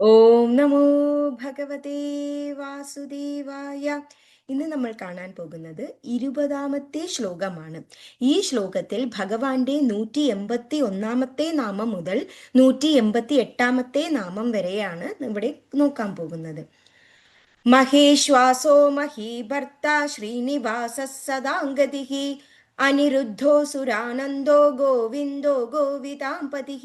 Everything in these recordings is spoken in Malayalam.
ഓം നമോ ഭഗവതേ വാസുദേവായ. ഇന്ന് നമ്മൾ കാണാൻ പോകുന്നത് ഇരുപതാമത്തെ ശ്ലോകമാണ്. ഈ ശ്ലോകത്തിൽ ഭഗവാന്റെ നൂറ്റി എൺപത്തി ഒന്നാമത്തെ നാമം മുതൽ നൂറ്റി എൺപത്തി എട്ടാമത്തെ നാമം വരെയാണ് ഇവിടെ നോക്കാൻ പോകുന്നത്. മഹേശ്വാസോ മഹീഭർത്ത ശ്രീനിവാസ സദാംഗതി അനിരുദ്ധോ സുരാനന്ദോ ഗോവിന്ദോ ഗോവിതാംപതി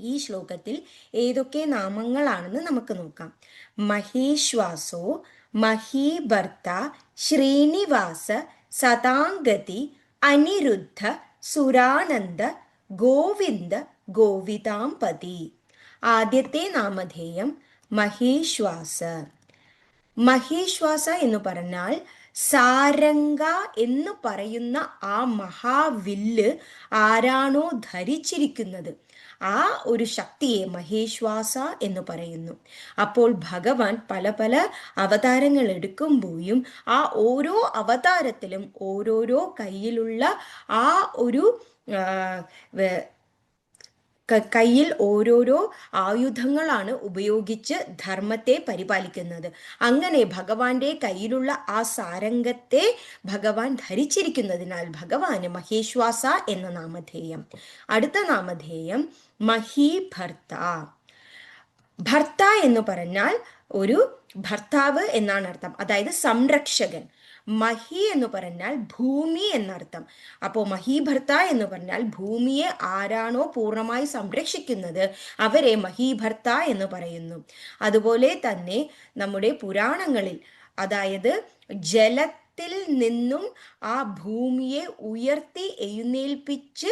ഈ ശ്ലോകത്തിൽ ഏതൊക്കെ നാമങ്ങളാണെന്ന് നമുക്ക് നോക്കാം. മഹേശ്വാസോ മഹീഭർത്ത ശ്രീനിവാസ സതാംഗതി അനിരുദ്ധ സുരാനന്ദ ഗോവിന്ദ ഗോവിതാംപതി. ആദ്യത്തെ നാമധേയം മഹേശ്വാസ. മഹേശ്വാസ എന്ന് പറഞ്ഞാൽ സാരംഗ എന്ന് പറയുന്ന ആ മഹാവില്ല് ആരാണോ ധരിച്ചിരിക്കുന്നത്. ആ ഒരു ശക്തിയെ മഹേശ്വാസ എന്ന് പറയുന്നു. അപ്പോൾ ഭഗവാൻ പല പല അവതാരങ്ങൾ എടുക്കുമ്പോഴും ആ ഓരോ അവതാരത്തിലും ഓരോരോ കയ്യിലുള്ള ആ ഒരു കയ്യിൽ ഓരോരോ ആയുധങ്ങളാണ് ഉപയോഗിച്ച് ധർമ്മത്തെ പരിപാലിക്കുന്നത്. അങ്ങനെ ഭഗവാന്റെ കയ്യിലുള്ള ആ സാരംഗത്തെ ഭഗവാൻ ധരിച്ചിരിക്കുന്നതിനാൽ ഭഗവാന് മഹേശ്വാസ എന്ന നാമധേയം. അടുത്ത നാമധേയം മഹീഭർത്ത ഭർത്ത എന്ന് പറഞ്ഞാൽ ഒരു ഭർത്താവ് എന്നാണ് അർത്ഥം. അതായത് സംരക്ഷകൻ. മഹി എന്ന് പറഞ്ഞാൽ ഭൂമി എന്നർത്ഥം. അപ്പോൾ മഹീഭർത്ത എന്ന് പറഞ്ഞാൽ ഭൂമിയെ ആരാണോ പൂർണമായി സംരക്ഷിക്കുന്നത് അവരെ മഹീഭർത്ത എന്ന് പറയുന്നു. അതുപോലെ തന്നെ നമ്മുടെ പുരാണങ്ങളിൽ അതായത് ജലത്തിൽ നിന്നും ആ ഭൂമിയെ ഉയർത്തി എഴുന്നേൽപ്പിച്ച്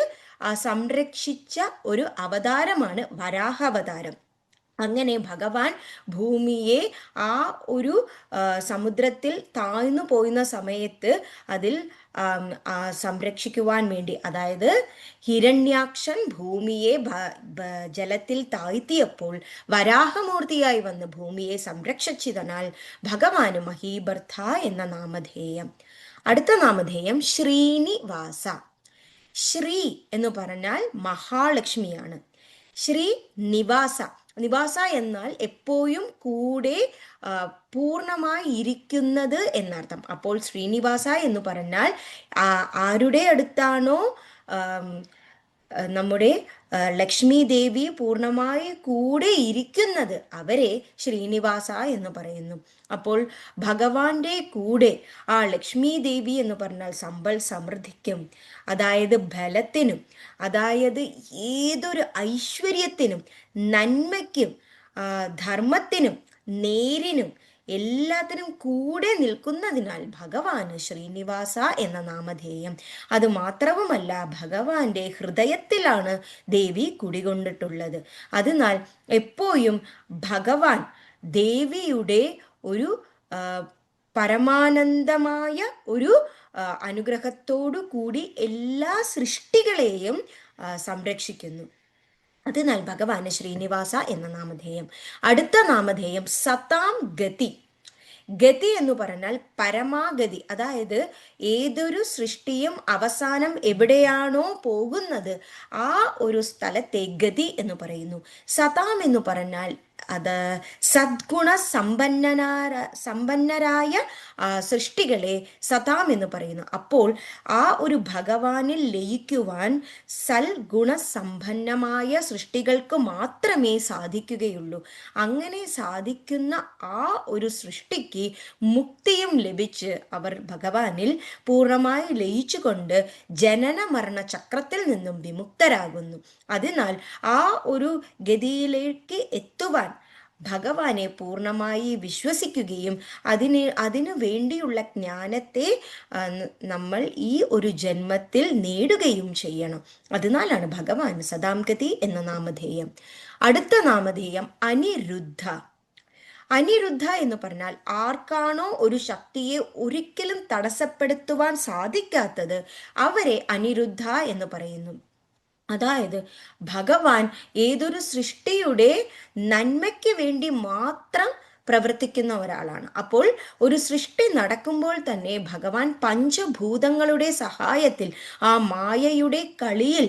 സംരക്ഷിച്ച ഒരു അവതാരമാണ് വരാഹാവതാരം. അങ്ങനെ ഭഗവാൻ ഭൂമിയെ ആ ഒരു സമുദ്രത്തിൽ താഴ്ന്നു പോയുന്ന സമയത്ത് അതിൽ സംരക്ഷിക്കുവാൻ വേണ്ടി അതായത് ഹിരണ്യാക്ഷൻ ഭൂമിയെ ജലത്തിൽ താഴ്ത്തിയപ്പോൾ വരാഹമൂർത്തിയായി വന്ന് ഭൂമിയെ സംരക്ഷിച്ചതിനാൽ ഭഗവാന് മഹീഭർത്ത എന്ന നാമധേയം. അടുത്ത നാമധേയം ശ്രീനിവാസ. ശ്രീ എന്ന് പറഞ്ഞാൽ മഹാലക്ഷ്മിയാണ്. ശ്രീ നിവാസ. നിവാസ എന്നാൽ എപ്പോഴും കൂടെ പൂർണമായി ഇരിക്കുന്നത് എന്നർത്ഥം. അപ്പോൾ ശ്രീനിവാസ എന്ന് പറഞ്ഞാൽ ആരുടെ അടുത്താണോ നമ്മുടെ ലക്ഷ്മി ദേവി പൂർണമായി കൂടെ ഇരിക്കുന്നത് അവരെ ശ്രീനിവാസ എന്ന് പറയുന്നു. അപ്പോൾ ഭഗവാന്റെ കൂടെ ആ ലക്ഷ്മി ദേവി എന്ന് പറഞ്ഞാൽ സമ്പൽ സമൃദ്ധിക്കും അതായത് ബലത്തിനും അതായത് ഏതൊരു ഐശ്വര്യത്തിനും നന്മയ്ക്കും ധർമ്മത്തിനും നേരിനും എല്ലാത്തിനും കൂടെ നിൽക്കുന്നതിനാൽ ഭഗവാന് ശ്രീനിവാസ എന്ന നാമധേയം. അത് മാത്രവുമല്ല ഭഗവാന്റെ ഹൃദയത്തിലാണ് ദേവി കുടികൊണ്ടിട്ടുള്ളത്. അതിനാൽ എപ്പോഴും ഭഗവാൻ ദേവിയുടെ ഒരു പരമാനന്ദമായ ഒരു അനുഗ്രഹത്തോടു കൂടി എല്ലാ സൃഷ്ടികളെയും സംരക്ഷിക്കുന്നു. അതിനാൽ ഭഗവാന് ശ്രീനിവാസ എന്ന നാമധേയം. അടുത്ത നാമധേയം സതാം ഗതി. ഗതി എന്ന് പറഞ്ഞാൽ പരമാഗതി. അതായത് ഏതൊരു സൃഷ്ടിയും അവസാനം എവിടെയാണോ പോകുന്നത് ആ ഒരു സ്ഥലത്തെ ഗതി എന്ന് പറയുന്നു. സതാം എന്ന് പറഞ്ഞാൽ അത് സദ്ഗുണ സമ്പന്നനാര സമ്പന്നരായ സൃഷ്ടികളെ സതാം എന്ന് പറയുന്നു. അപ്പോൾ ആ ഒരു ഭഗവാനിൽ ലയിക്കുവാൻ സൽഗുണ സമ്പന്നമായ സൃഷ്ടികൾക്ക് മാത്രമേ സാധിക്കുകയുള്ളൂ. അങ്ങനെ സാധിക്കുന്ന ആ ഒരു സൃഷ്ടിക്ക് മുക്തിയും ലഭിച്ച് അവർ ഭഗവാനിൽ പൂർണമായി ലയിച്ചുകൊണ്ട് ജനന മരണ ചക്രത്തിൽ നിന്നും വിമുക്തരാകുന്നു. അതിനാൽ ആ ഒരു ഗതിയിലേക്ക് എത്തുവാൻ ഭഗവാനെ പൂർണമായി വിശ്വസിക്കുകയും അതിന് അതിനു വേണ്ടിയുള്ള ജ്ഞാനത്തെ നമ്മൾ ഈ ഒരു ജന്മത്തിൽ നേടുകയും ചെയ്യണം. അതിനാലാണ് ഭഗവാൻ സദാംഗതി എന്ന നാമധേയം. അടുത്ത നാമധേയം അനിരുദ്ധ. അനിരുദ്ധ എന്ന് പറഞ്ഞാൽ ആർക്കാണോ ഒരു ശക്തിയെ ഒരിക്കലും തടസ്സപ്പെടുത്തുവാൻ സാധിക്കാത്തത് അവരെ അനിരുദ്ധ എന്ന് പറയുന്നു. അതായത് ഭഗവാൻ ഏതൊരു സൃഷ്ടിയുടെ നന്മയ്ക്ക് വേണ്ടി മാത്രം പ്രവർത്തിക്കുന്ന ഒരാളാണ്. അപ്പോൾ ഒരു സൃഷ്ടി നടക്കുമ്പോൾ തന്നെ ഭഗവാൻ പഞ്ചഭൂതങ്ങളുടെ സഹായത്തിൽ ആ മായയുടെ കളിയിൽ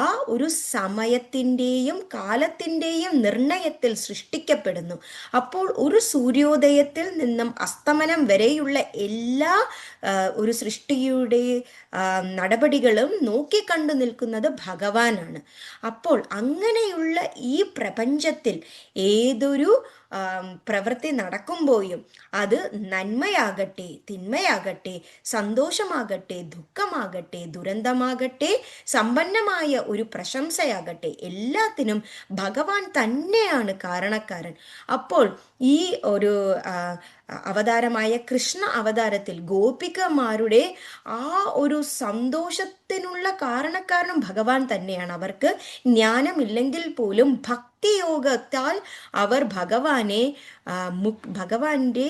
ആ ഒരു സമയത്തിന്റെയും കാലത്തിന്റെയും നിർണയത്തിൽ സൃഷ്ടിക്കപ്പെടുന്നു. അപ്പോൾ ഒരു സൂര്യോദയത്തിൽ നിന്നും അസ്തമനം വരെയുള്ള എല്ലാ ഒരു സൃഷ്ടിയുടെ നടപടികളും നോക്കിക്കണ്ടു നിൽക്കുന്നത് ഭഗവാനാണ്. അപ്പോൾ അങ്ങനെയുള്ള ഈ പ്രപഞ്ചത്തിൽ ഏതൊരു പ്രവൃത്തി നടക്കുമ്പോഴും അത് നന്മയാകട്ടെ തിന്മയാകട്ടെ സന്തോഷമാകട്ടെ ദുഃഖമാകട്ടെ ദുരന്തമാകട്ടെ സമ്പന്നമായ ഒരു പ്രശംസയാകട്ടെ എല്ലാത്തിനും ഭഗവാൻ തന്നെയാണ് കാരണക്കാരൻ. അപ്പോൾ ഈ ഒരു അവതാരമായ കൃഷ്ണ അവതാരത്തിൽ ഗോപികമാരുടെ ആ ഒരു സന്തോഷത്തിനുള്ള കാരണക്കാരനും ഭഗവാൻ തന്നെയാണ്. അവർക്ക് ജ്ഞാനമില്ലെങ്കിൽ പോലും ഭക്തിയോഗത്താൽ അവർ ഭഗവാനെ ഭഗവാന്റെ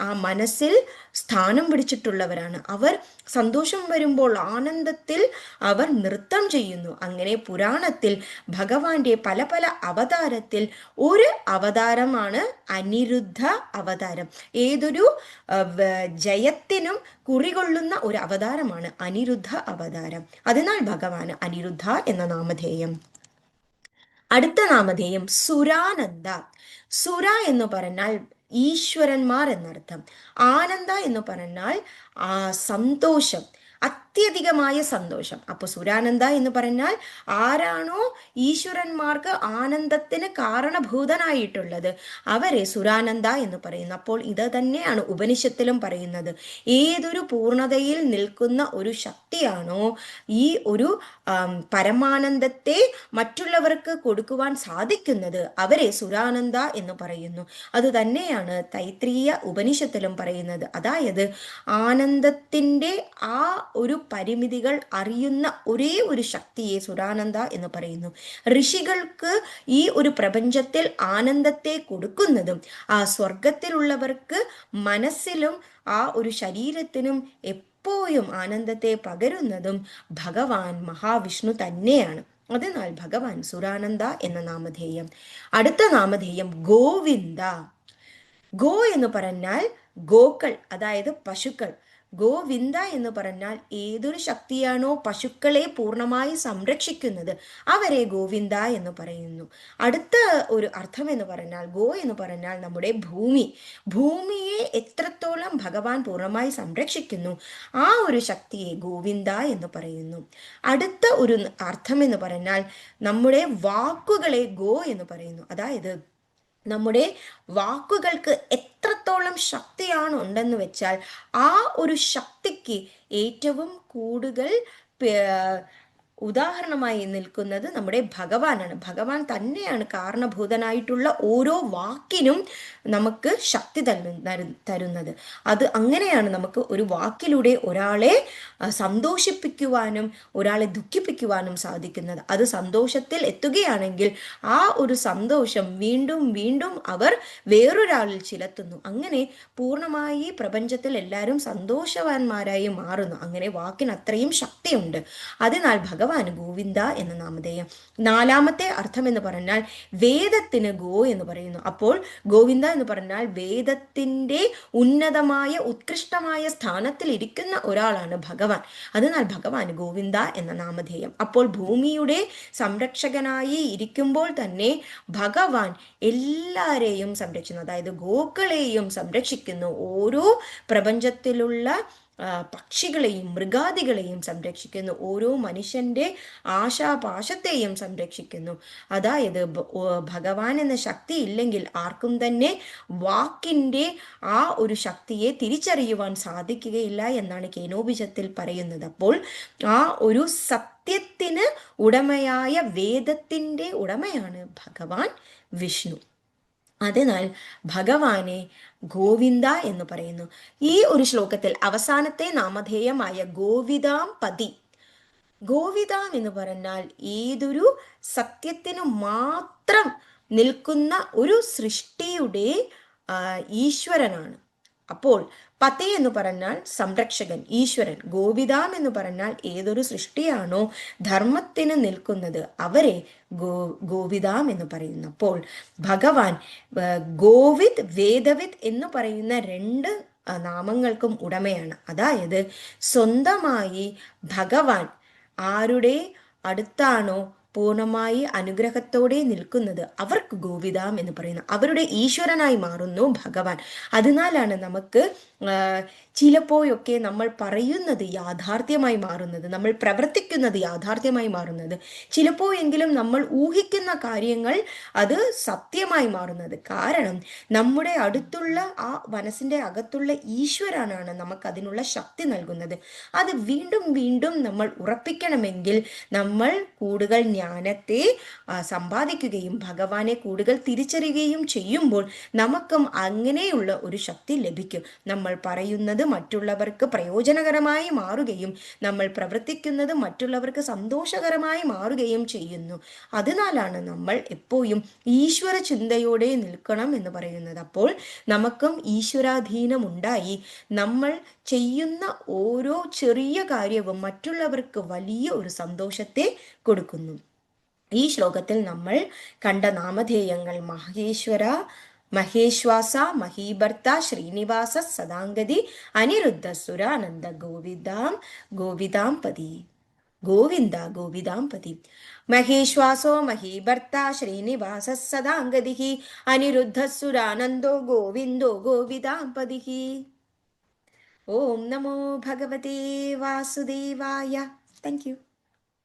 ആ മനസ്സിൽ സ്ഥാനം പിടിച്ചിട്ടുള്ളവരാണ്. അവർ സന്തോഷം വരുമ്പോൾ ആനന്ദത്തിൽ അവർ നൃത്തം ചെയ്യുന്നു. അങ്ങനെ പുരാണത്തിൽ ഭഗവാന്റെ പല പല അവതാരത്തിൽ ഒരു അവതാരമാണ് അനിരുദ്ധ അവതാരം ഏതൊരു ജയത്തിനും കുറികൊള്ളുന്ന ഒരു അവതാരമാണ് അനിരുദ്ധ അവതാരം. അതിനാൽ ഭഗവാന് അനിരുദ്ധ എന്ന നാമധേയം. അടുത്ത നാമധേയം സുരാനന്ദ. സുര എന്ന് പറഞ്ഞാൽ ഈശ്വരന്മാർ എന്നർത്ഥം. ആനന്ദ എന്ന് പറഞ്ഞാൽ ആ സന്തോഷം. അത്യധികമായ സന്തോഷം. അപ്പൊ സുരാനന്ദ എന്ന് പറഞ്ഞാൽ ആരാണോ ഈശ്വരന്മാർക്ക് ആനന്ദത്തിന് കാരണഭൂതനായിട്ടുള്ളത്. അവരെ സുരാനന്ദ എന്ന് പറയുന്നു. അപ്പോൾ ഇത് തന്നെയാണ് ഉപനിഷത്തിലും പറയുന്നത്. ഏതൊരു പൂർണതയിൽ നിൽക്കുന്ന ഒരു ശക്തിയാണോ ഈ ഒരു പരമാനന്ദത്തെ മറ്റുള്ളവർക്ക് കൊടുക്കുവാൻ സാധിക്കുന്നത് അവരെ സുരാനന്ദ എന്ന് പറയുന്നു. അത് തന്നെയാണ് തൈത്രീയ ഉപനിഷത്തിലും പറയുന്നത്. അതായത് ആനന്ദത്തിന്റെ ആ ഒരു പരിമിതികൾ അറിയുന്ന ഒരേ ഒരു ശക്തിയെ സുരാനന്ദ എന്ന് പറയുന്നു. ഋഷികൾക്ക് ഈ ഒരു പ്രപഞ്ചത്തിൽ ആനന്ദത്തെ കൊടുക്കുന്നതും ആ സ്വർഗത്തിലുള്ളവർക്ക് മനസ്സിലും ആ ഒരു ശരീരത്തിനും എപ്പോഴും ആനന്ദത്തെ പകരുന്നതും ഭഗവാൻ മഹാവിഷ്ണു തന്നെയാണ്. അതിനാൽ ഭഗവാൻ സുരാനന്ദ എന്ന നാമധേയം. അടുത്ത നാമധേയം ഗോവിന്ദ. ഗോ എന്ന് പറഞ്ഞാൽ ഗോക്കൾ അതായത് പശുക്കൾ. ഗോവിന്ദ എന്ന് പറഞ്ഞാൽ ഏതൊരു ശക്തിയാണോ പശുക്കളെ പൂർണമായി സംരക്ഷിക്കുന്നത് അവരെ ഗോവിന്ദ എന്ന് പറയുന്നു. അടുത്ത ഒരു അർത്ഥം എന്ന് പറഞ്ഞാൽ ഗോ എന്ന് പറഞ്ഞാൽ നമ്മുടെ ഭൂമി. ഭൂമിയെ എത്രത്തോളം ഭഗവാൻ പൂർണമായി സംരക്ഷിക്കുന്നു ആ ഒരു ശക്തിയെ ഗോവിന്ദ എന്ന് പറയുന്നു. അടുത്ത ഒരു അർത്ഥം എന്ന് പറഞ്ഞാൽ നമ്മുടെ വാക്കുകളെ ഗോ എന്ന് പറയുന്നു. അതായത് നമ്മുടെ വാക്കുകൾക്ക് എത്രത്തോളം ശക്തിയാണ് ഉണ്ടെന്ന് വെച്ചാൽ ആ ഒരു ശക്തിക്ക് ഏറ്റവും കൂടുതൽ ഉദാഹരണമായി നിൽക്കുന്നത് നമ്മുടെ ഭഗവാനാണ്. ഭഗവാൻ തന്നെയാണ് കാരണഭൂതനായിട്ടുള്ള ഓരോ വാക്കിനും നമുക്ക് ശക്തി തരുന്നത്. അത് അങ്ങനെയാണ് നമുക്ക് ഒരു വാക്കിലൂടെ ഒരാളെ സന്തോഷിപ്പിക്കുവാനും ഒരാളെ ദുഃഖിപ്പിക്കുവാനും സാധിക്കുന്നത്. അത് സന്തോഷത്തിൽ എത്തുകയാണെങ്കിൽ ആ ഒരു സന്തോഷം വീണ്ടും വീണ്ടും അവർ വേറൊരാളിൽ ചിലത്തുന്നു. അങ്ങനെ പൂർണമായി പ്രപഞ്ചത്തിൽ എല്ലാവരും സന്തോഷവാന്മാരായി മാറുന്നു. അങ്ങനെ വാക്കിന് അത്രയും ശക്തിയുണ്ട്. അതിനാൽ ഭഗവാൻ ഭഗവാൻ ഗോവിന്ദ എന്ന നാമധേയം. നാലാമത്തെ അർത്ഥം എന്ന് പറഞ്ഞാൽ വേദത്തിന് ഗോ എന്ന് പറയുന്നു. അപ്പോൾ ഗോവിന്ദ എന്ന് പറഞ്ഞാൽ വേദത്തിന്റെ ഉന്നതമായ ഉത്കൃഷ്ടമായ സ്ഥാനത്തിൽ ഇരിക്കുന്ന ഒരാളാണ് ഭഗവാൻ. അതിനാൽ ഭഗവാൻ ഗോവിന്ദ എന്ന നാമധേയം. അപ്പോൾ ഭൂമിയുടെ സംരക്ഷകനായി ഇരിക്കുമ്പോൾ തന്നെ ഭഗവാൻ എല്ലാരെയും സംരക്ഷിക്കുന്നു. അതായത് ഗോക്കളെയും സംരക്ഷിക്കുന്നു. ഓരോ പ്രപഞ്ചത്തിലുള്ള പക്ഷികളെയും മൃഗാദികളെയും സംരക്ഷിക്കുന്നു. ഓരോ മനുഷ്യന്റെ ആശാപാശത്തെയും സംരക്ഷിക്കുന്നു. അതായത് ഭഗവാൻ എന്ന ശക്തി ഇല്ലെങ്കിൽ ആർക്കും തന്നെ വാക്കിന്റെ ആ ഒരു ശക്തിയെ തിരിച്ചറിയുവാൻ സാധിക്കുകയില്ല എന്നാണ് കേനോപിജത്തിൽ പറയുന്നത്. അപ്പോൾ ആ ഒരു സത്യത്തിന് ഉടമയായ വേദത്തിന്റെ ഉടമയാണ് ഭഗവാൻ വിഷ്ണു. അതിനാൽ ഭഗവാനെ ഗോവിന്ദ എന്ന് പറയുന്നു. ഈ ഒരു ശ്ലോകത്തിൽ അവസാനത്തെ നാമധേയമായ ഗോവിതാം പതി. ഗോവിതാം എന്ന് പറഞ്ഞാൽ ഏതൊരു സത്യത്തിനു മാത്രം നിൽക്കുന്ന ഒരു സൃഷ്ടിയുടെ ഈശ്വരനാണ്. അപ്പോൾ പതി എന്ന് പറഞ്ഞാൽ സംരക്ഷകൻ ഈശ്വരൻ ഗോവിതാം എന്ന് പറഞ്ഞാൽ ഏതൊരു സൃഷ്ടിയാണോ ധർമ്മത്തിന് നിൽക്കുന്നത് അവരെ ഗോ ഗോവിതാം എന്ന് പറയുന്നു. അപ്പോൾ ഭഗവാൻ ഗോവിദ് വേദവിത് എന്ന് പറയുന്ന രണ്ട് നാമങ്ങൾക്കും ഉടമയാണ്. അതായത് സ്വന്തമായി ഭഗവാൻ ആരുടെ അടുത്താണോ പൂർണമായി അനുഗ്രഹത്തോടെ നിൽക്കുന്നത് അവർക്ക് ഗോവിതാം എന്ന് പറയുന്നു. അവരുടെ ഈശ്വരനായി മാറുന്നു ഭഗവാൻ. അതിനാലാണ് നമുക്ക് ചിലപ്പോഴൊക്കെ നമ്മൾ പറയുന്നത് യാഥാർത്ഥ്യമായി മാറുന്നത് നമ്മൾ പ്രവർത്തിക്കുന്നത് യാഥാർത്ഥ്യമായി മാറുന്നത്. ചിലപ്പോഴെങ്കിലും നമ്മൾ ഊഹിക്കുന്ന കാര്യങ്ങൾ അത് സത്യമായി മാറുന്നത്. കാരണം നമ്മുടെ അടുത്തുള്ള ആ മനസ്സിന്റെ അകത്തുള്ള ഈശ്വരനാണ് നമുക്ക് അതിനുള്ള ശക്തി നൽകുന്നത്. അത് വീണ്ടും വീണ്ടും നമ്മൾ ഉറപ്പിക്കണമെങ്കിൽ നമ്മൾ കൂടുതൽ ജ്ഞാനത്തെ സമ്പാദിക്കുകയും ഭഗവാനെ കൂടുതൽ തിരിച്ചറിയുകയും ചെയ്യുമ്പോൾ നമുക്കും അങ്ങനെയുള്ള ഒരു ശക്തി ലഭിക്കും. നമ്മൾ പറയുന്നത് മറ്റുള്ളവർക്ക് പ്രയോജനകരമായി മാറുകയും നമ്മൾ പ്രവർത്തിക്കുന്നത് മറ്റുള്ളവർക്ക് സന്തോഷകരമായി മാറുകയും ചെയ്യുന്നു. അതിനാലാണ് നമ്മൾ എപ്പോഴും ഈശ്വര ചിന്തയോടെ നിൽക്കണം എന്ന് പറയുന്നത്. അപ്പോൾ നമുക്കും ഈശ്വരാധീനം ഉണ്ടായി നമ്മൾ ചെയ്യുന്ന ഓരോ ചെറിയ കാര്യവും മറ്റുള്ളവർക്ക് വലിയ ഒരു സന്തോഷത്തെ കൊടുക്കുന്നു. ഈ ശ്ലോകത്തിൽ നമ്മൾ കണ്ട നാമധേയങ്ങൾ മഹേശ്വര മഹേശ്വാസ മഹീഭർത്ത ശ്രീനിവാസ സദാംഗതി അനിരുദ്ധ സുരാനന്ദ ഗോവിന്ദാം ഗോവിതാംപതി ഗോവിന്ദ ഗോവിതാംപതി മഹേശ്വാസോ മഹീഭർത്ത ശ്രീനിവാസ സദാംഗതി അനിരുദ്ധ സുരാനന്ദോ ഗോവിന്ദോ ഗോവിതാംപതി ഓം നമോ ഭഗവതേ വാസുദേവായ. Thank you